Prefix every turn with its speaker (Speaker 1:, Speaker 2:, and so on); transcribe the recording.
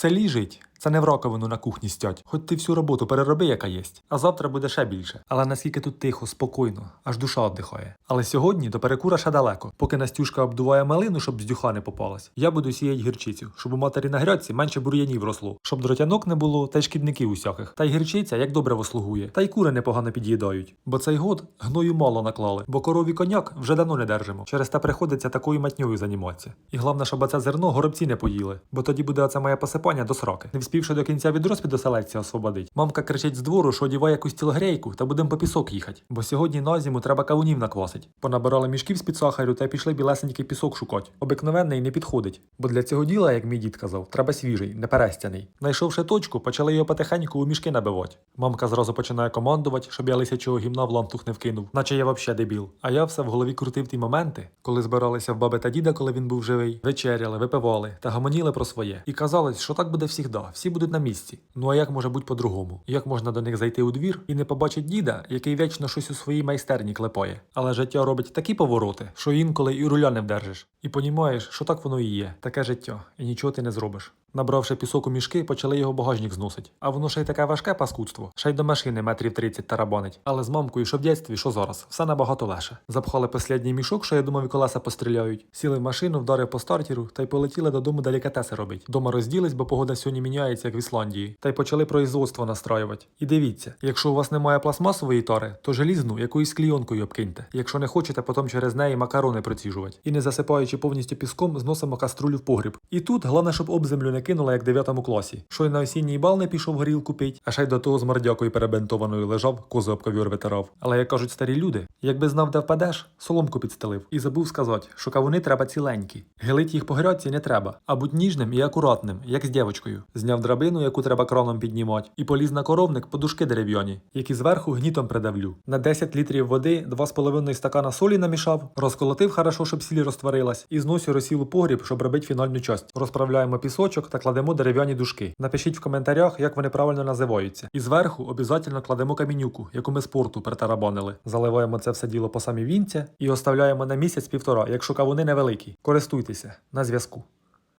Speaker 1: селі жить. Це не в раковину на кухні стять. Хоч ти всю роботу перероби, яка єсть. А завтра буде ще більше. Але наскільки тут тихо, спокійно, аж душа віддихає. Але сьогодні до перекура ще далеко. Поки Настюшка обдуває малину, щоб з дюха не попалась. Я буду сіять гірчицю, щоб у матері на грядці менше бур'янів росло, щоб дротянок не було та й шкідників усяких. Та й гірчиця як добре послугує, та й кури непогано під'їдають. Бо цей год гною мало наклали, бо корові коняк вже давно не держимо. Через те приходиться такою матньою займатися. І головне, щоб оце зерно горобці не поїли, бо тоді буде оце моє посипання до сроки. Не до кінця від розпіду селекція освободить. Мамка кричить з двору, що одіває якусь тілогрейку та будемо по пісок їхати. Бо сьогодні на зиму треба кавунів наквасить. Понабирали мішків з під сахарю та пішли білесенький пісок шукати. Обикновенний не підходить. Бо для цього діла, як мій дід казав, треба свіжий, не перестяний. Найшовши точку, почали його потихеньку у мішки набивати. Мамка зразу починає командувати, щоб я лисячого гімна в лантух не вкинув, наче я вообще дебіл. А я все в голові крутив ті моменти, коли збиралися в баби та діда, коли він був живий, вечеряли, випивали та гамоніли про своє. І казалось, що так буде всігда, всі будуть на місці. Ну а як може бути по-другому? Як можна до них зайти у двір і не побачить діда, який вічно щось у своїй майстерні клепає? Але життя робить такі повороти, що інколи і руля не вдержиш. І понімаєш, що так воно і є, таке життя, і нічого ти не зробиш. Набравши пісок у мішки, почали його багажник зносить. А воно ще й таке важке паскудство, ще й до машини метрів 30 тарабанить. Але з мамкою, що в дєтстві, що зараз, все набагато легше. Запхали послідній мішок, що я думав, і колеса постріляють. Сіли в машину, вдарив по стартеру та й полетіли додому делікатеси робить. Дома розділись, бо погода сьогодні міняється, як в Ісландії. Та й почали производство настраювати. І дивіться, якщо у вас немає пластмасової тари, то желізну якоюсь клійонкою обкиньте. Якщо не хочете, потім через неї макарони проціжувати. І не засипаючи повністю піском, зносимо каструлю в погріб. І тут головне, щоб об землю не кинула, як 9 класі. Що й на осінній бал не пішов горілку пить, а ще й до того з мордякою перебентованою лежав, кози об ковір витирав. Але як кажуть старі люди, якби знав, де впадеш, соломку підстелив. І забув сказати, що кавуни треба ціленькі. Гилить їх по грядці не треба, а будь ніжним і акуратним, як з дівочкою. Зняв драбину, яку треба краном піднімати, і поліз на коровник подушки дерев'яні, які зверху гнітом придавлю. На 10 літрів води 2,5 стакана солі намішав, розколотив хорошо, щоб сіль розтворилась, і зносю розсіл у погріб, щоб робити фінальну часть. Розправляємо пісочок та кладемо дерев'яні дужки. Напишіть в коментарях, як вони правильно називаються. І зверху обов'язково кладемо камінюку, яку ми з порту перетарабанили. Заливаємо це все діло по самі вінця і оставляємо на місяць-півтора, якщо кавуни невеликі. Користуйтеся на зв'язку.